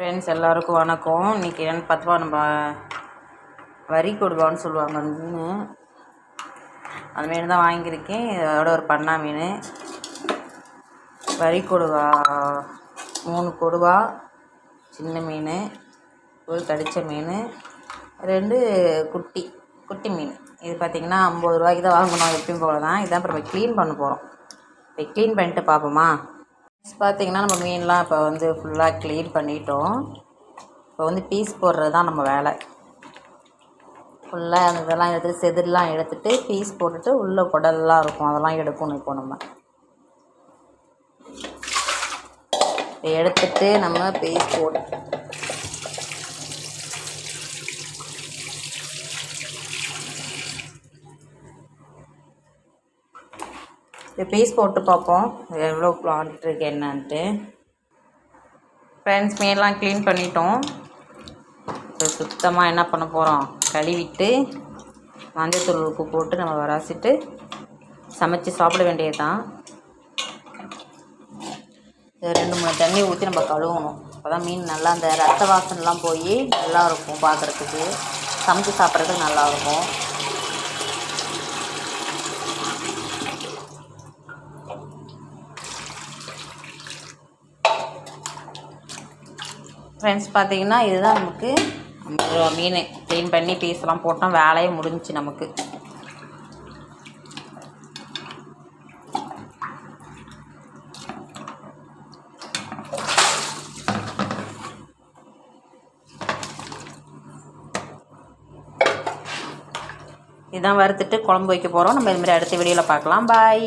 Friends எல்லாருக்கும் வணக்கம். இன்றைக்கி என்னென்னு பார்த்தா நம்ம வரி கொடுவான்னு சொல்லுவாங்க அந்த மீன். அந்த மீன் தான் வாங்கியிருக்கேன். இதோட ஒரு பண்ணா மீன். வரி கொடுவா மூணு கொடுவா சின்ன மீன் ஒரு கடித்த மீன் ரெண்டு குட்டி குட்டி மீன். இது பார்த்திங்கன்னா ஐம்பது ரூபாய்க்கு தான் வாங்கணும் எப்பயும் போல தான் இதான் அப்புறம் க்ளீன் பண்ண போகிறோம் இப்போ க்ளீன் பண்ணிட்டு பார்ப்போமா? பார்த்திங்கன்னா நம்ம மீன்லாம் இப்போ வந்து ஃபுல்லாக க்ளீன் பண்ணிட்டோம். இப்போ வந்து பீஸ் போடுறது தான் நம்ம வேலை. ஃபுல்லாக அந்த இதெல்லாம் எடுத்துட்டு செதிரெலாம் எடுத்துகிட்டு பீஸ் போட்டுட்டு உள்ளே குடல்லாம் இருக்கும். அதெல்லாம் எடுக்கணும் இப்போ நம்ம. எடுத்துகிட்டு நம்ம பீஸ் போட்டு இது பீஸ் போட்டு பார்ப்போம். எவ்வளோ பிளான்ட் இருக்கு என்னன்ட்டு. ஃப்ரெண்ட்ஸ் மேலாம் க்ளீன் பண்ணிட்டோம். இப்போ சுத்தமாக என்ன பண்ண போகிறோம் கழுவிட்டு மஞ்சத்தூள் உப்பு போட்டு நம்ம வராசிட்டு சமைச்சு சாப்பிட வேண்டியது தான் ரெண்டு மூணு தண்ணி ஊற்றி நம்ம கழுவணும். அப்போ தான் மீன் நல்லா அந்த ரத்த வாசனைலாம் போய் நல்லா இருக்கும் பார்க்குறதுக்கு சமைச்சு சாப்பிட்றதுக்கு நல்லாயிருக்கும் ஃப்ரெண்ட்ஸ் பார்த்தீங்கன்னா இதுதான் நமக்கு ஐம்பது மீன் க்ளீன் பண்ணி பீஸ்லாம் போட்டோம். வேலையே முடிஞ்சிச்சு நமக்கு. இதான் வறுத்துட்டு குழம்பு வைக்க போகிறோம் நம்ம இதுமாதிரி அடுத்த வீடியோவில் பார்க்கலாம். பாய்